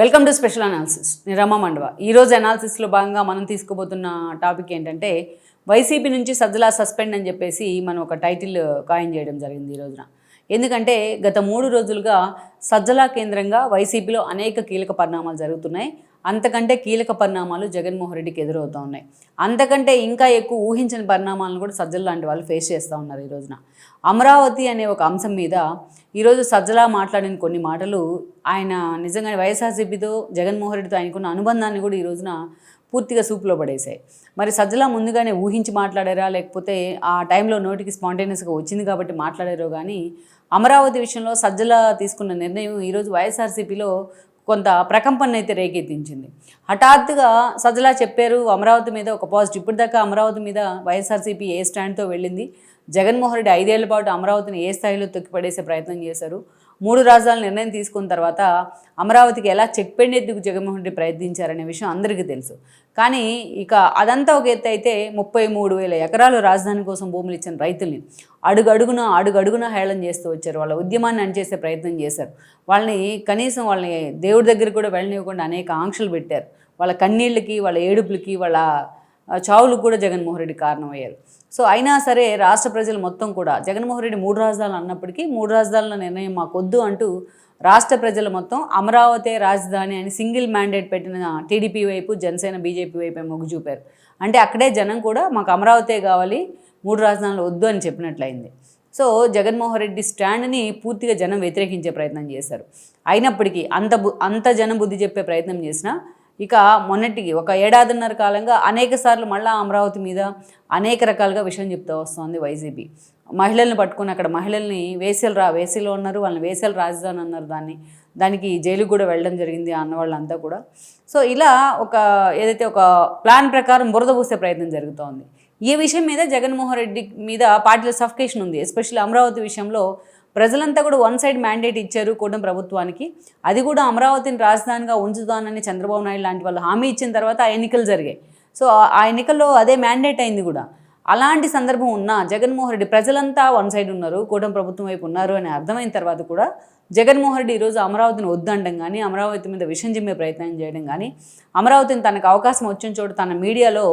Welcome to special analysis Nirama Mandava. ఈరోజు అనాలిసిస్లో భాగంగా మనం తీసుకోబోతున్న టాపిక్ ఏంటంటే వైసీపీ నుంచి సజ్జలా సస్పెండ్ అని చెప్పేసి మనం ఒక టైటిల్ కాయిన్ చేయడం జరిగింది ఈ రోజున. ఎందుకంటే గత మూడు రోజులుగా సజ్జలా కేంద్రంగా వైసీపీలో అనేక కీలక పరిణామాలు జరుగుతున్నాయి. అంతకంటే కీలక పరిణామాలు జగన్మోహన్ రెడ్డికి ఎదురవుతూ ఉన్నాయి. అంతకంటే ఇంకా ఎక్కువ ఊహించని పరిణామాలను కూడా సజ్జల లాంటి వాళ్ళు ఫేస్ చేస్తూ ఉన్నారు ఈ రోజున. అమరావతి అనే ఒక అంశం మీద ఈరోజు సజ్జలా మాట్లాడిన కొన్ని మాటలు ఆయన నిజంగా వైఎస్ఆర్సీపీతో జగన్మోహన్ రెడ్డితో ఆయనకున్న అనుబంధాన్ని కూడా ఈ రోజున పూర్తిగా సూపులో పడేశాయి. మరి సజ్జలా ముందుగానే ఊహించి మాట్లాడారా? లేకపోతే ఆ టైంలో నోటికి స్పాంటేనియస్గా వచ్చింది కాబట్టి మాట్లాడారో కానీ అమరావతి విషయంలో సజ్జల తీసుకున్న నిర్ణయం ఈరోజు వైఎస్ఆర్సీపీలో కొంత ప్రకంపన అయితే రేకెత్తించింది. హఠాత్తుగా సజ్జలా చెప్పారు అమరావతి మీద ఒక పాజిటివ్. ఇప్పటిదాకా అమరావతి మీద వైఎస్ఆర్సీపీ ఏ స్టాండ్తో వెళ్ళింది? జగన్మోహన్ రెడ్డి ఐదేళ్ళ పాటు అమరావతిని ఏ స్థాయిలో తొక్కిపడేసే ప్రయత్నం చేశారు? మూడు రాజధానుల నిర్ణయం తీసుకున్న తర్వాత అమరావతికి ఎలా చెక్ పెట్టేందుకు జగన్మోహన్ రెడ్డి ప్రయత్నించారనే విషయం అందరికీ తెలుసు. కానీ ఇక అదంతా ఒక ఎత్తు అయితే ముప్పై మూడు వేల ఎకరాలు రాజధాని కోసం భూములు ఇచ్చిన రైతుల్ని అడుగడుగున అడుగడుగున హేళన చేస్తూ వచ్చారు. వాళ్ళ ఉద్యమాన్ని అణచేసే ప్రయత్నం చేశారు. వాళ్ళని కనీసం వాళ్ళని దేవుడి దగ్గర కూడా వెళ్ళనివ్వకుండా అనేక ఆంక్షలు పెట్టారు. వాళ్ళ కన్నీళ్ళకి వాళ్ళ ఏడుపులకి వాళ్ళ చావులకు కూడా జగన్మోహన్ రెడ్డి కారణమయ్యారు. సో అయినా సరే రాష్ట్ర ప్రజలు మొత్తం కూడా జగన్మోహన్ రెడ్డి మూడు రాజధానులు అన్నప్పటికీ మూడు రాజధానుల నిర్ణయం మాకొద్దు అంటూ రాష్ట్ర ప్రజలు మొత్తం అమరావతి రాజధాని అని సింగిల్ మ్యాండేట్ పెట్టిన టీడీపీ వైపు జనసేన బీజేపీ వైపు మొగ్గు చూపారు. అంటే అక్కడే జనం కూడా మాకు అమరావతే కావాలి మూడు రాజధానులు వద్దు అని చెప్పినట్లయింది. సో జగన్మోహన్ రెడ్డి స్టాండ్ని పూర్తిగా జనం వ్యతిరేకించే ప్రయత్నం చేశారు. అయినప్పటికీ అంత అంత జనం బుద్ధి చెప్పే ప్రయత్నం చేసినా ఇక మొన్నటికి ఒక ఏడాదిన్నర కాలంగా అనేక సార్లు మళ్ళా అమరావతి మీద అనేక రకాలుగా విషయం చెప్తూ వస్తుంది వైసీపీ. మహిళల్ని పట్టుకుని అక్కడ మహిళల్ని వేసేలు రా వేసేలో ఉన్నారు వాళ్ళని వేసేలు రాజధాని అన్నారు దాన్ని. దానికి జైలుకు కూడా వెళ్ళడం జరిగింది అన్న వాళ్ళంతా కూడా. సో ఇలా ఒక ఏదైతే ఒక ప్లాన్ ప్రకారం బురద పూసే ప్రయత్నం జరుగుతోంది. ఈ విషయం మీద జగన్మోహన్ రెడ్డి మీద పార్టీలో సఫికేషన్ ఉంది. ఎస్పెషల్లీ అమరావతి విషయంలో ప్రజలంతా కూడా వన్ సైడ్ మ్యాండేట్ ఇచ్చారు కూటమి ప్రభుత్వానికి. అది కూడా అమరావతిని రాజధానిగా ఉంచుతానని చంద్రబాబు నాయుడు లాంటి వాళ్ళు హామీ ఇచ్చిన తర్వాత ఆ ఎన్నికలు జరిగాయి. సో ఆ- ఆ ఎన్నికల్లో అదే మ్యాండేట్ అయింది కూడా. అలాంటి సందర్భం ఉన్నా జగన్మోహన్ రెడ్డి ప్రజలంతా వన్ సైడ్ ఉన్నారు కూటమి ప్రభుత్వం వైపు ఉన్నారు అని అర్థమైన తర్వాత కూడా జగన్మోహన్ రెడ్డి ఈరోజు అమరావతిని వద్దండం కానీ అమరావతి మీద విషం చిమ్మే ప్రయత్నం చేయడం కానీ అమరావతిని తనకు అవకాశం వచ్చిన చోటు తన మీడియాలో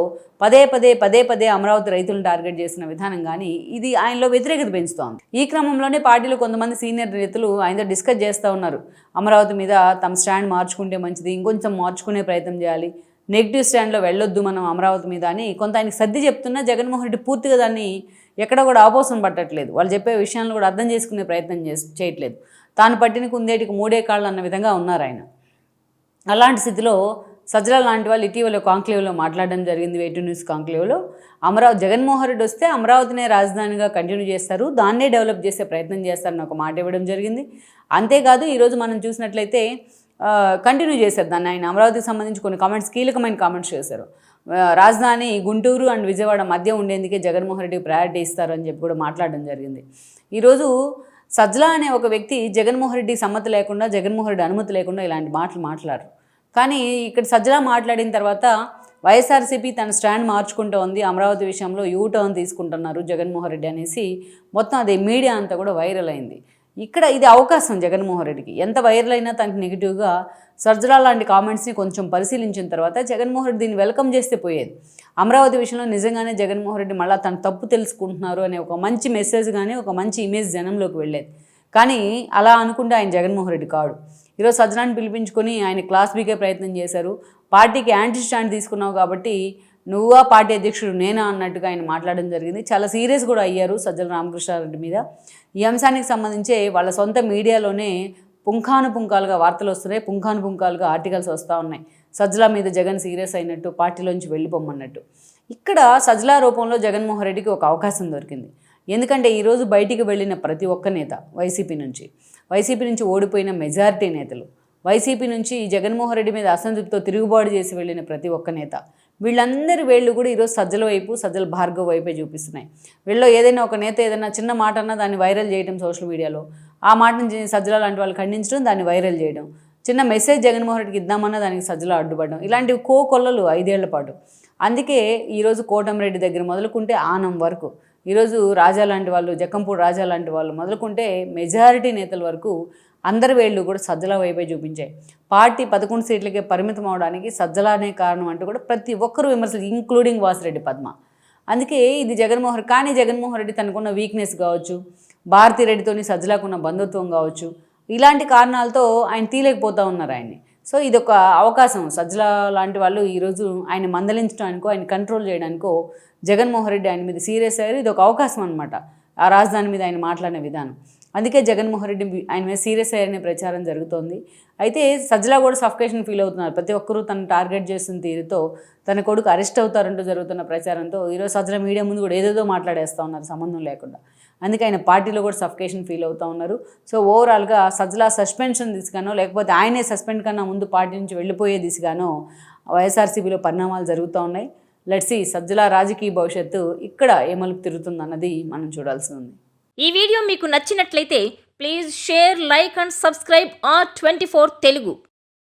పదే పదే పదే పదే అమరావతి రైతులను టార్గెట్ చేసిన విధానం కానీ ఇది ఆయనలో వ్యతిరేకత పెంచుతోంది. ఈ క్రమంలోనే పార్టీలో కొంతమంది సీనియర్ నేతలు ఆయనతో డిస్కస్ చేస్తూ ఉన్నారు. అమరావతి మీద తమ స్టాండ్ మార్చుకుంటే మంచిది ఇంకొంచెం మార్చుకునే ప్రయత్నం చేయాలి. నెగిటివ్ స్టాండ్లో వెళ్ళొద్దు మనం అమరావతి మీద అని కొంత ఆయనకి సర్ది చెప్తున్నా జగన్మోహన్ రెడ్డి పూర్తిగా దాన్ని ఎక్కడ కూడా ఆపోసం పట్టట్లేదు. వాళ్ళు చెప్పే విషయాలను కూడా అర్థం చేసుకునే ప్రయత్నం చేసి చేయట్లేదు. తాను పట్టిన కుందేటికి మూడే కాళ్ళు అన్న విధంగా ఉన్నారు ఆయన. అలాంటి స్థితిలో సజ్జల లాంటి వాళ్ళు ఇటీవల కాంక్లేవ్లో మాట్లాడడం జరిగింది వేటు న్యూస్ కాంక్లేవ్లో. అమరావతి జగన్మోహన్ రెడ్డి వస్తే అమరావతినే రాజధానిగా కంటిన్యూ చేస్తారు దాన్నే డెవలప్ చేసే ప్రయత్నం చేస్తారని ఒక మాట ఇవ్వడం జరిగింది. అంతేకాదు ఈరోజు మనం చూసినట్లయితే కంటిన్యూ చేశారు దాన్ని ఆయన. అమరావతికి సంబంధించి కొన్ని కామెంట్స్ కీలకమైన కామెంట్స్ చేశారు. రాజధాని గుంటూరు అండ్ విజయవాడ మధ్య ఉండేందుకే జగన్మోహన్ రెడ్డికి ప్రయారిటీ ఇస్తారు అని చెప్పి కూడా మాట్లాడడం జరిగింది. ఈరోజు సజ్లా అనే ఒక వ్యక్తి జగన్మోహన్ రెడ్డి సమ్మతి లేకుండా జగన్మోహన్ రెడ్డి అనుమతి లేకుండా ఇలాంటి మాటలు మాట్లాడరు. కానీ ఇక్కడ సజ్లా మాట్లాడిన తర్వాత వైఎస్ఆర్సీపీ తన స్టాండ్ మార్చుకుంటూ ఉంది అమరావతి విషయంలో యూ టర్న్ తీసుకుంటున్నారు జగన్మోహన్ రెడ్డి అనేసి మొత్తం అది మీడియా అంతా కూడా వైరల్ అయింది. ఇక్కడ ఇది అవకాశం జగన్మోహన్ రెడ్డికి. ఎంత వైరల్ అయినా తనకి నెగిటివ్గా సర్జరా లాంటి కామెంట్స్ని కొంచెం పరిశీలించిన తర్వాత జగన్మోహన్ రెడ్డి దీన్ని వెల్కమ్ చేస్తే పోయేది. అమరావతి విషయంలో నిజంగానే జగన్మోహన్ రెడ్డి మళ్ళీ తన తప్పు తెలుసుకుంటున్నారు అనే ఒక మంచి మెసేజ్ కానీ ఒక మంచి ఇమేజ్ జనంలోకి వెళ్ళేది. కానీ అలా అనుకుంటే ఆయన జగన్మోహన్ రెడ్డి కాడు. ఈరోజు సజ్జనాన్ని పిలిపించుకొని ఆయన క్లాస్ బీకే ప్రయత్నం చేశారు. పార్టీకి యాంటీ స్టాండ్ తీసుకున్నావు కాబట్టి నువ్వా పార్టీ అధ్యక్షుడు నేనా అన్నట్టుగా ఆయన మాట్లాడడం జరిగింది. చాలా సీరియస్ కూడా అయ్యారు సజ్జల రామకృష్ణారెడ్డి మీద. ఈ అంశానికి సంబంధించే వాళ్ళ సొంత మీడియాలోనే పుంఖాను పుంఖాలుగా వార్తలు వస్తున్నాయి. పుంఖాను పుంఖాలుగా ఆర్టికల్స్ వస్తూ ఉన్నాయి. సజ్జల మీద జగన్ సీరియస్ అయినట్టు పార్టీలోంచి వెళ్ళిపోమన్నట్టు. ఇక్కడ సజ్జల రూపంలో జగన్మోహన్ రెడ్డికి ఒక అవకాశం దొరికింది. ఎందుకంటే ఈరోజు బయటికి వెళ్ళిన ప్రతి ఒక్క నేత వైసీపీ నుంచి వైసీపీ నుంచి ఓడిపోయిన మెజారిటీ నేతలు వైసీపీ నుంచి ఈ జగన్మోహన్ రెడ్డి మీద అసంతృప్తితో తిరుగుబాటు చేసి వెళ్ళిన ప్రతి ఒక్క నేత వీళ్ళందరి వేళ్ళు కూడా ఈరోజు సజ్జల వైపు సజ్జల భార్గవ వైపే చూపిస్తున్నాయి. వీళ్ళలో ఏదైనా ఒక నేత ఏదైనా చిన్న మాట అన్నా దాన్ని వైరల్ చేయడం సోషల్ మీడియాలో. ఆ మాటను సజ్జల లాంటి వాళ్ళు ఖండించడం దాన్ని వైరల్ చేయడం. చిన్న మెసేజ్ జగన్మోహన్ రెడ్డికి ఇద్దామన్నా దానికి సజ్జల అడ్డుపడడం. ఇలాంటివి కో కొల్లలు ఐదేళ్ళ పాటు. అందుకే ఈరోజు కోటంరెడ్డి దగ్గర మొదలుకుంటే ఆనం వరకు. ఈరోజు రాజా లాంటి వాళ్ళు జక్కంపూడి రాజా లాంటి వాళ్ళు మొదలుకుంటే మెజారిటీ నేతల వరకు అందరి వేళ్ళు కూడా సజ్జల వైపే చూపించాయి. పార్టీ పదకొండు సీట్లకే పరిమితం అవడానికి సజ్జలానే కారణం అంటూ కూడా ప్రతి ఒక్కరు విమర్శలు ఇంక్లూడింగ్ వాసిరెడ్డి పద్మ. అందుకే ఇది జగన్మోహన్ రెడ్డి కానీ జగన్మోహన్ రెడ్డి తనకున్న వీక్నెస్ కావచ్చు భారతీ రెడ్డితోని సజ్జలాకున్న బంధుత్వం కావచ్చు ఇలాంటి కారణాలతో ఆయన తీలేకపోతూ ఉన్నారు ఆయన్ని. సో ఇది ఒక అవకాశం. సజ్జల లాంటి వాళ్ళు ఈరోజు ఆయన మందలించడానికో ఆయన కంట్రోల్ చేయడానికో జగన్మోహన్ రెడ్డి ఆయన మీద సీరియస్ అయ్యారు. ఇది ఒక అవకాశం అనమాట ఆ రాజధాని మీద ఆయన మాట్లాడిన విధానం. అందుకే జగన్మోహన్ రెడ్డి ఆయన మీద సీరియస్ అయ్యారనే ప్రచారం జరుగుతోంది. అయితే సజ్జలా కూడా సఫకేషన్ ఫీల్ అవుతున్నారు. ప్రతి ఒక్కరూ తను టార్గెట్ చేసిన తీరుతో తన కొడుకు అరెస్ట్ అవుతారంటూ జరుగుతున్న ప్రచారంతో ఈరోజు సజ్జల మీడియా ముందు కూడా ఏదేదో మాట్లాడేస్తూ ఉన్నారు సంబంధం లేకుండా. అందుకే ఆయన పార్టీలో కూడా సఫకేషన్ ఫీల్ అవుతూ ఉన్నారు. సో ఓవరాల్గా సజ్జలా సస్పెన్షన్ దిశగానో లేకపోతే ఆయనే సస్పెండ్ కన్నా ముందు పార్టీ నుంచి వెళ్ళిపోయే దిశగానో వైఎస్ఆర్సీపీలో పరిణామాలు జరుగుతూ ఉన్నాయి. లెట్సి సజ్జల రాజకీయ భవిష్యత్తు ఇక్కడ ఏ మలుపు తిరుగుతుందన్నది మనం చూడాల్సి ఉంది. ఈ వీడియో మీకు నచ్చినట్లయితే please share like and subscribe R twenty Telugu.